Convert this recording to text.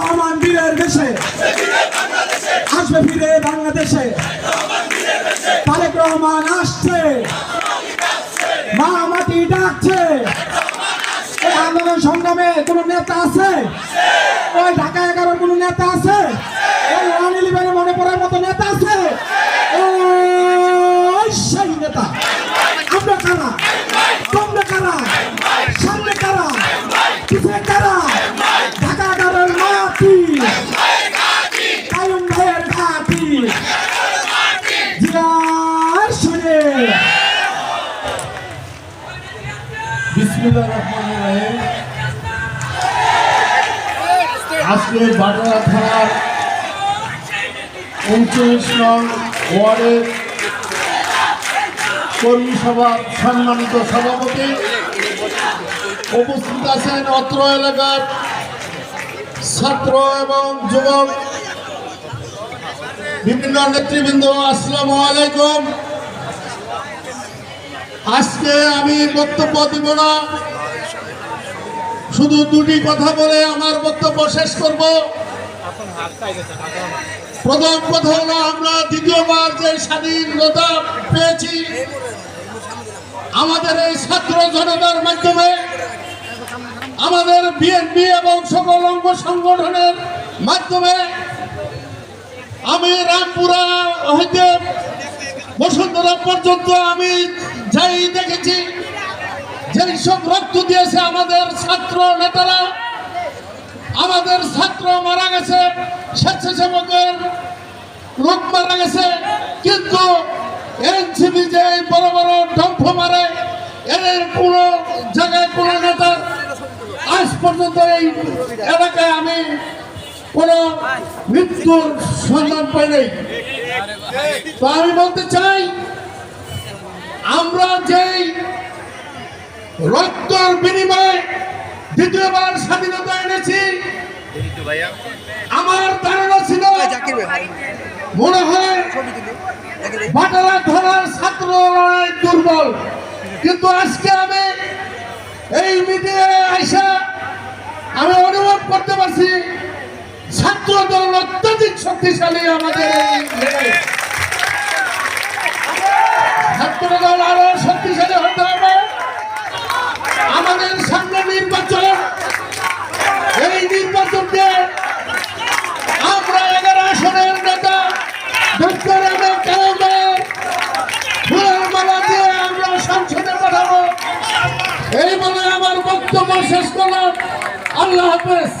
রহমান বীরের দেশে। আসবে ফিরে বাংলাদেশে। তারেক রহমান আসছে। মা মাটি ডাকছে। এই আন্দোলন সংগ্রামে কোন নেতা আছে? ওই ঢাকা এগারোর কোন নেতা আছে? আজকে বাটারা থানার উনত্রিশ নং ওয়ার্ডের কর্মী সভার সম্মানিত সভাপতি উপস্থিত আছেন অত্র এলাকার ছাত্র এবং যুবক। বিভিন্ন নেতৃবৃন্দ, আসসালামু আলাইকুম। আজকে আমি বক্তব্য দিব না। শুধু দুটি কথা বলে আমার বক্তব্য শেষ করব। প্রথম কথা হলো, আমরা দ্বিতীয়বার যে স্বাধীনতা পেয়েছি, আমাদের এই ছাত্র জনতার মাধ্যমে আমাদের বিএনপি এবং সকল অঙ্গ সংগঠনের মাধ্যমে আমি রামপুরা হইতে বসুন্ধরা পর্যন্ত আমি যাই দেখেছি, যেই সব রক্ত দিয়েছে আমাদের ছাত্র নেতারা, আমাদের ছাত্র মারা গেছে, স্বেচ্ছাসেবকের লোক মারা গেছে, কিন্তু এনসিপি যে বড় বড় ডম্ফ মারে এর কোনো জায়গায় কোনো নেতা আজ পর্যন্ত এই এলাকায় আমি কোনো মৃত্যুর সন্ধান পাই নাই। তো আমি বলতে চাই আমরা যেই রক্তর বিনিময়ে দ্বিতীয়বার স্বাধীনতা এনেছি আমার ধারণা ছিল মনে হয় বাটারা ধরার ছাত্র লড়াই দুর্বল। কিন্তু আজকে আমি এই মিটিংয়ে আইসা আমি অনুভব করতে পারছি ছাত্র দল অত্যাধিক শক্তিশালী আমাদের এইভাবে আমার বক্তব্য শেষ করলাম। আল্লাহ হাফেজ।